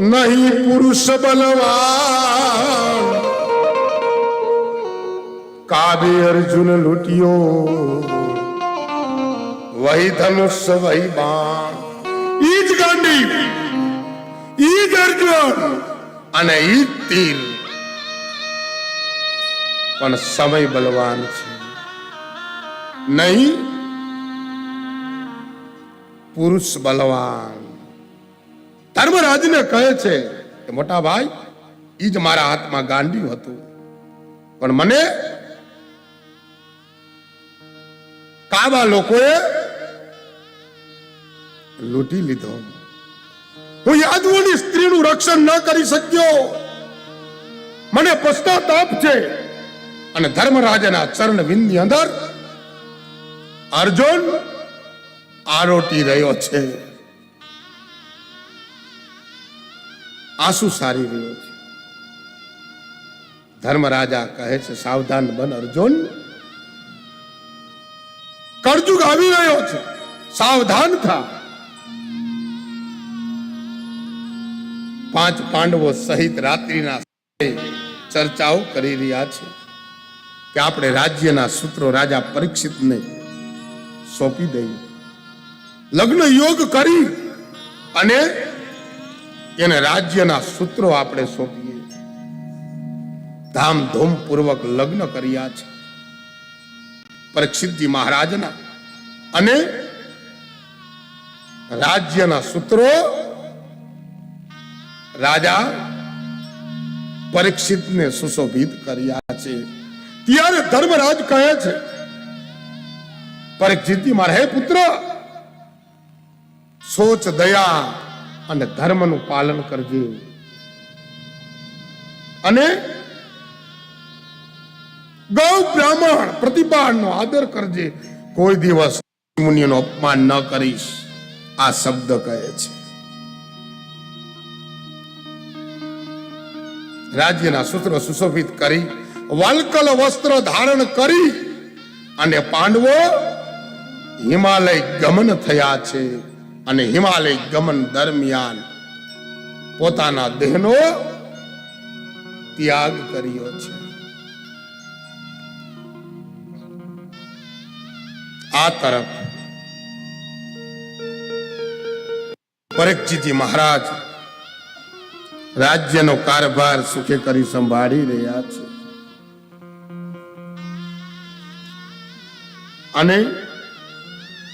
નહીં પુરુષ બલવાન કાબે અર્જુન લૂટ્યો. વહી ધનુષ, વહી બાણ. ઈ જ ગાંડી ઈ જ અર્જુન. અને ઈ તીર. પણ સમય બલવાન છે. નહીં પુરુષ બલવાન. ધર્મરાજને કહે છે કે, મોટા ભાઈ એ જ મારા હાથમાં ગાંડિયું હતું. પણ મને કાવા લોકોએ લૂંટી લીધો. હું યાદવોની સ્ત્રીનું રક્ષણ ન કરી શક્યો. મને પશ્ચાતાપ છે. અને ધર્મરાજના ચરણ વિંદની અંદર અર્જુન આરોટી રહ્યો છે. આંસુ સારી રહ્યો છે. ધર્મરાજા કહે છે, સાવધાન બન અર્જુન. કળજુગ આવી રહ્યો છે. સાવધાન થા. પાંચ પાંડવો સહિત રાત્રિના ચર્ચાઓ કરી રહ્યા છે કે આપણે રાજ્યના સૂત્રો રાજા પરીક્ષિતને સોંપી દઈએ. લગ્ન યોગ કરી અને એને રાજ્યના સૂત્રો આપણે સોંપીએ. ધામધૂમ પૂર્વક લગ્ન કર્યા છે. પરીક્ષિતજી મહારાજના અને રાજ્યના સૂત્રો રાજા પરીક્ષિતને સુશોભિત કર્યા છે. ત્યારે ધર્મરાજ કહે છે, પરીક્ષિતજી મારા પુત્ર, સોચ દયા અને ધર્મનું પાલન કરજે. અને ગૌ બ્રાહ્મણ પ્રતિભાનો આદર કરજે. કોઈ દિવસ મુનિનો અપમાન ન કરીશ. આ શબ્દ કહે છે. રાજ્યના સૂત્ર સુશોભિત કરી, વાલકલ વસ્ત્ર ધારણ કરી, અને પાંડવો હિમાલય ગમન થયા છે. અને હિમાલય ગમન દરમિયાન પોતાના દેહનો ત્યાગ કર્યો છે. આ તરફ પરીક્ષિતજી મહારાજ રાજ્યનો કારભાર સુખે કરી સંભાળી રહ્યા છે. અને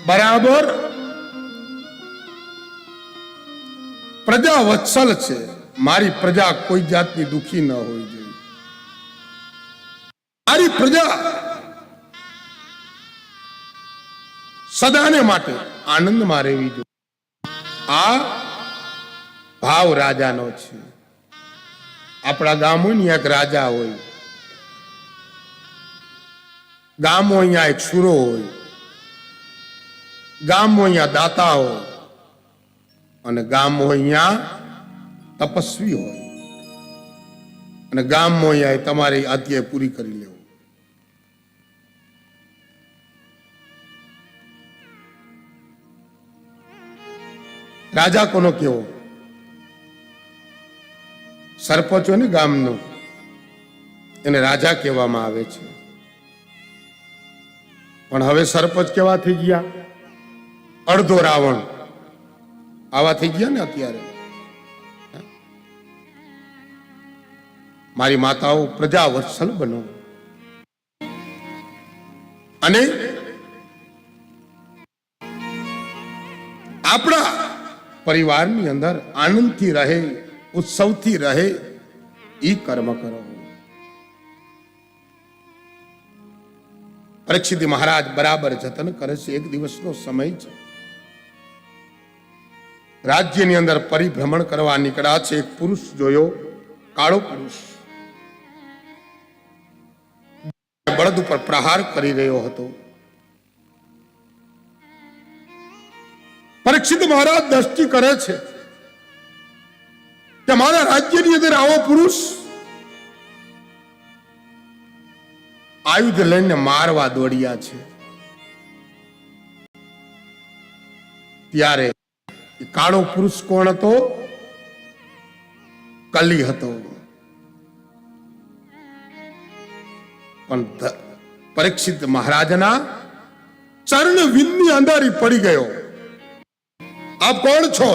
બરાબર પ્રજા વત્સલ છે. મારી પ્રજા કોઈ જાતની દુખી ન હોવી જોઈએ. મારી પ્રજા સદાને માટે આનંદમાં રહેવી જોઈએ. આ ભાવ રાજાનો છે. આપણા ગામોની એક રાજા હોય. ગામો અહીંયા એક સુરો હોય. ગામો અહીંયા દાતા હોય. અને ગામો અહીંયા તપસ્વી હોય. અને ગામ અહીંયા તમારી અત્યારે પૂરી કરી લેવું. રાજા કોનો કેવો? સરપંચ હોય ને ગામનો, એને રાજા કહેવામાં આવે છે. પણ હવે સરપંચ કેવા થઈ ગયા? અડધો રાવણ. આવા થઈ ગયા ને અત્યારે? મારી માતાઓ પ્રજા વત્સલ બનો. અને આપણા પરિવારની અંદર આનંદથી રહે, ઉત્સવથી રહે એ કર્મ કરો. પરીક્ષિત મહારાજ બરાબર જતન કરે છે. એક દિવસનો સમય છે. રાજ્યની અંદર પરિભ્રમણ કરવા નીકળ્યા છે. એક પુરુષ જોયો, કાળો પુરુષ. બળદ ઉપર પ્રહાર કરી રહ્યો હતો. પરીક્ષિત મહારાજ દ્રષ્ટિ કરે છે કે મારા રાજ્યની અંદર આવો પુરુષ આયુધ લઈને મારવા દોડ્યા છે. ત્યારે કાળો પુરુષ કોણ હતો કલી હતો પણ ધ- પરીક્ષિત મહારાજના ચરણ વિંદની અંધારી પડી ગયો આપ કોણ છો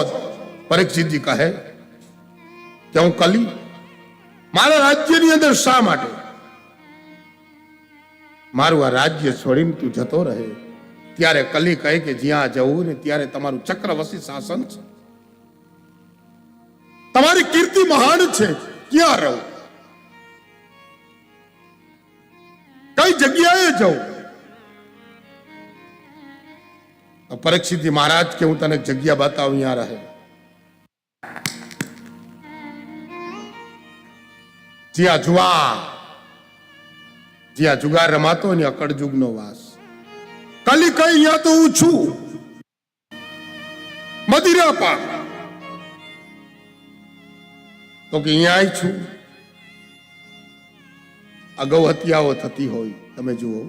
પરીક્ષિતજી કહે કે હું કલી મારા રાજ્યની અંદર શા માટે મારું આ રાજ્ય છોડીને તું જતો રહે ત્યારે કલી કહે કે જ્યાં જવું ને ત્યારે તમારું ચક્રવર્તી શાસન છે. તમારી કીર્તિ મહાન છે, ક્યાં રહું? કઈ જગ્યાએ જવું? પરીક્ષિતજી મહારાજ કે હું તને જગ્યા બતાવું અહીંયા રહે. જ્યાં જુવા જ્યાં જુગાર રમાતો ને અકડજુગનો વાસ. કલી કઈ અહીંયા તો હું છું. મદિરા પા તો કે અહીંયા છું. અગાઉ હત્યાઓ થતી હોય, તમે જુઓ.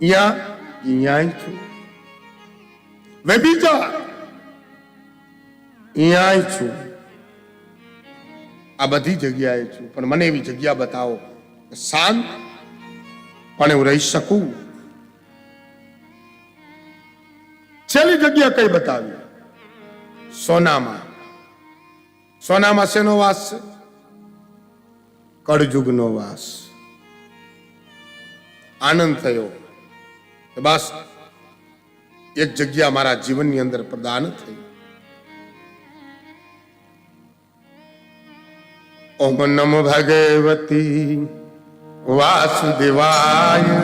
અહીંયા અહીંયા છું. વ્યભિચાર અહીંયા છું. આ બધી જગ્યાએ છું. પણ મને એવી જગ્યા બતાવો. શાંત, પણ હું રહી શકું. છેલ્લી જગ્યા કઈ બતાવી? સોનામાં. સોનામાં શેનો વાસ છે? કળજુગનો વાસ. આનંદ થયો. કે બસ, એક જગ્યા મારા જીવનની અંદર પ્રદાન થઈ. ઓમ નમો ભગવતી વાસુદેવાય.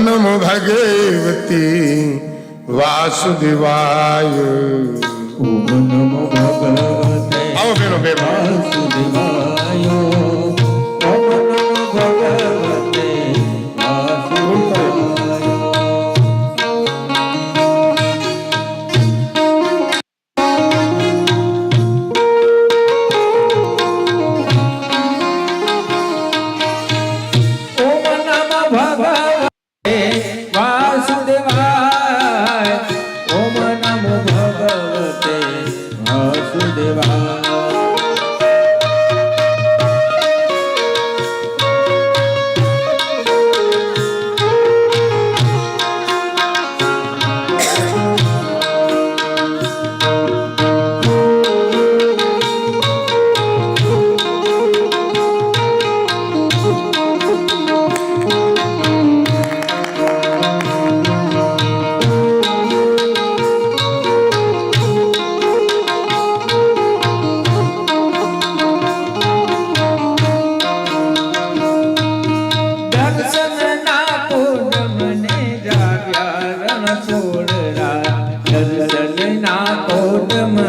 નમો ભગવતી વાસુદેવાય ઓમ નમો ભગવતે આવો બેનો બેનો વાસુદેવાય વાસુદેવાય कोट में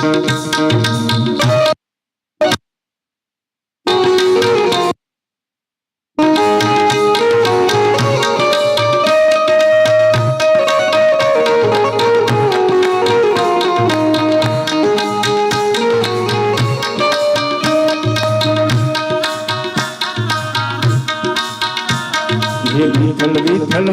હે વિઠ્ઠલ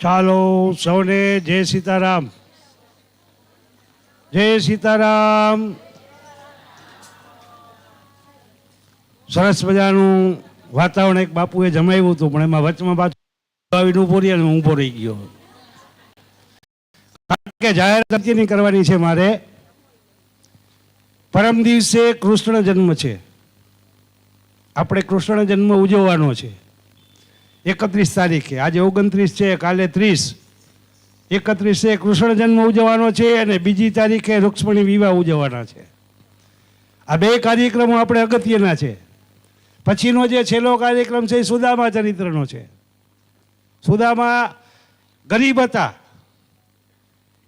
ચાલો સૌને જય સીતારામ. જય સીતારામ. સરસ મજાનું વાતાવરણ એક બાપુએ જમાવ્યું હતું, પણ એમાં વચમાં પાછું આવીને ઊભો રહી અને ઊભો રહી ગયો. કારણ કે જાહેરાત અત્યારની કરવાની છે મારે. પરમ દિવસે કૃષ્ણ જન્મ છે. આપણે કૃષ્ણ જન્મ ઉજવવાનો છે. એકત્રીસ તારીખે. આજે ઓગણત્રીસ છે, કાલે ત્રીસ. એકત્રીસે કૃષ્ણ જન્મ ઉજવવાનો છે અને બીજી તારીખે રૂક્ષ્મણી વિવાહ ઉજવવાના છે. આ બે કાર્યક્રમો આપણે અગત્યના છે. પછીનો જે છેલ્લો કાર્યક્રમ છે, એ સુદામા ચરિત્રનો છે. સુદામા ગરીબ હતા.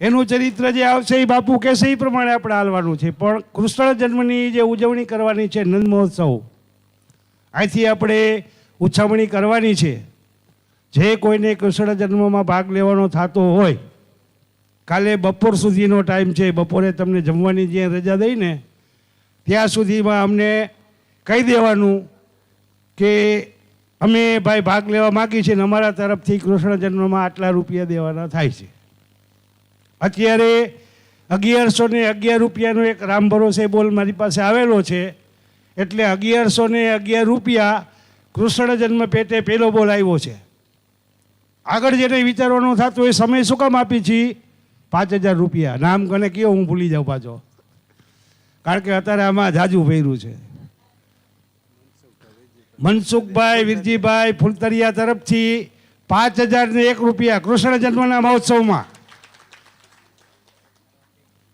એનું ચરિત્ર જે આવશે એ બાપુ કહેશે એ પ્રમાણે આપણે હાલવાનું છે. પણ કૃષ્ણ જન્મની જે ઉજવણી કરવાની છે, નંદ મહોત્સવ. અહીંથી આપણે ઉછામણી કરવાની છે. જે કોઈને કૃષ્ણ જન્મમાં ભાગ લેવાનો થતો હોય, કાલે બપોર સુધીનો ટાઈમ છે, બપોરે તમને જમવાની જે રજા દઈને ત્યાં સુધીમાં અમને કહી દેવાનું કે અમે ભાઈ ભાગ લેવા માગીએ છે ને અમારા તરફથી કૃષ્ણ જન્મમાં આટલા રૂપિયા દેવાના થાય છે. અત્યારે અગિયારસો ને અગિયાર રૂપિયાનો એક રામ ભરોસે બોલ મારી પાસે આવેલો છે, એટલે અગિયારસો ને અગિયાર રૂપિયા કૃષ્ણ જન્મ પેટે પેલો બોલ આવ્યો છે. આગળ જેને વિચારવાનું થતું એ સમય શું કામ આપી છીએ પાંચ હજાર રૂપિયા. નામ કને કયો, હું ભૂલી જાઉં પાછો. કારણ કે અત્યારે આમાં જાજુ ભર્યું છે. મનસુખભાઈ, વિરજીભાઈ, ફૂલતરિયા તરફથી પાંચ હજાર ને એક રૂપિયા કૃષ્ણ જન્મના મહોત્સવમાં.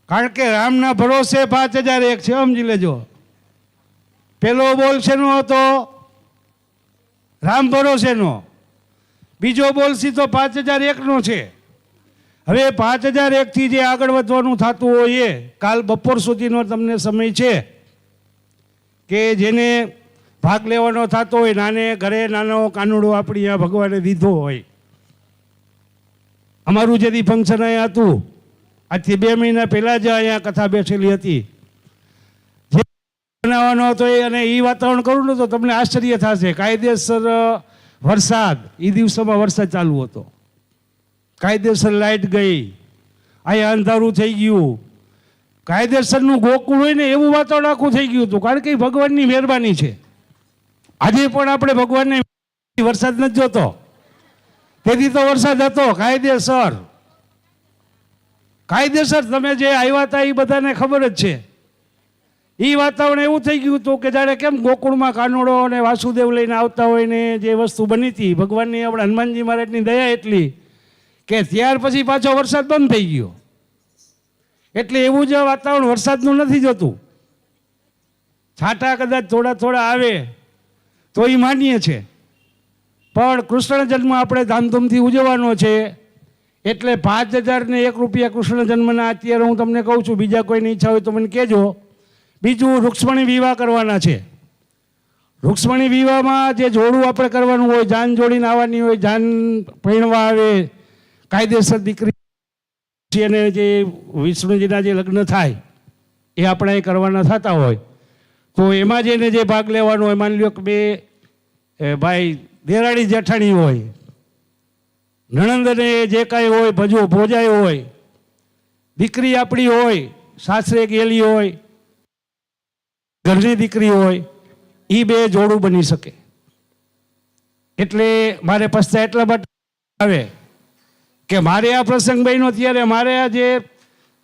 કારણ કે રામના ભરોસે પાંચ હજાર એક છે, સમજી લેજો. પેલો બોલ છે નો હતો? રામ ભરોસેનો બીજો બોલ સીધો પાંચ હજાર એકનો છે. હવે પાંચ હજાર એકથી જે આગળ વધવાનું થતું હોય એ, કાલ બપોર સુધીનો તમને સમય છે કે જેને ભાગ લેવાનો થતો હોય, નાને ઘરે નાનો કાનુડો આપણી અહીંયા ભગવાને દીધો હોય. અમારું જે ફંક્શન અહીંયા હતું, આજથી બે મહિના પહેલાં જ અહીંયા કથા બેઠેલી હતી. બનાવવાનો હતો એ અને એ વાતાવરણ કરું ને તો તમને આશ્ચર્ય થશે. કાયદેસર વરસાદ. એ દિવસોમાં વરસાદ ચાલુ હતો. કાયદેસર લાઇટ ગઈ. અહીંયા અંધારું થઈ ગયું. કાયદેસરનું ગોકુળ હોય ને એવું વાતાવરણ આખું થઈ ગયું હતું. કારણ કે ભગવાનની મહેરબાની છે. આજે પણ આપણે ભગવાનને વરસાદ નથી જોતો. તેથી તો વરસાદ હતો. કાયદેસર. કાયદેસર તમે જે આવ્યા હતા એ બધાને ખબર જ છે. એ વાતાવરણ એવું થઈ ગયું હતું કે જાણે કેમ ગોકુળમાં કાનોડો અને વાસુદેવ લઈને આવતા હોય ને જે વસ્તુ બની હતી, ભગવાનની આપણે હનુમાનજી મહારાજની દયા એટલી કે ત્યાર પછી પાછો વરસાદ બંધ થઈ ગયો. એટલે એવું જ વાતાવરણ વરસાદનું નથી જોતું. છાંટા કદાચ થોડા થોડા આવે તો એ માનીએ છે. પણ કૃષ્ણ જન્મ આપણે ધામધૂમથી ઉજવવાનો છે. એટલે પાંચ હજાર ને એક રૂપિયા કૃષ્ણ જન્મના અત્યારે હું તમને કહું છું, બીજા કોઈની ઈચ્છા હોય તો મને કહેજો. બીજું રૂક્ષ્મણી વિવાહ કરવાના છે. રૂક્ષ્મણી વિવાહમાં જે જોડું આપણે કરવાનું હોય, જાન જોડીને આવવાની હોય, જાન પહેણવા આવે, કાયદેસર દીકરી અને જે વિષ્ણુજીના જે લગ્ન થાય, એ આપણે કરવાના થતા હોય. તો એમાં જઈને જે ભાગ લેવાનો હોય, માની લો કે બે ભાઈ દેરાણી જેઠાણી હોય, નણંદને જે કાંઈ હોય ભજો ભોજાય હોય, દીકરી આપણી હોય, સાસરે ગયેલી હોય ઘરની દીકરી હોય એ બે જોડું બની શકે. એટલે મારે પસ્તા એટલા માટે આવે કે મારે આ પ્રસંગ બન્યો ત્યારે મારે આ જે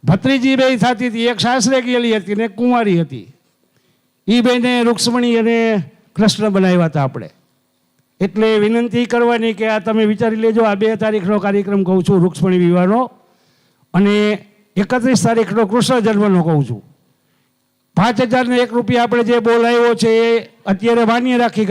ભત્રીજી બે થતી હતી, એક સાસરે ગયેલી હતી ને કુંવારી હતી. એ બેને રૂક્ષ્મણી અને કૃષ્ણ બનાવ્યા હતા આપણે. એટલે વિનંતી કરવાની કે આ તમે વિચારી લેજો, આ બે તારીખનો કાર્યક્રમ કહું છું, રૂક્ષ્મણી વિવાહનો અને એકત્રીસ તારીખનો કૃષ્ણ જન્મનો કહું છું. પાંચ હજારને એક રૂપિયા આપણે જે બોલાવ્યો છે એ અત્યારે માન્ય રાખી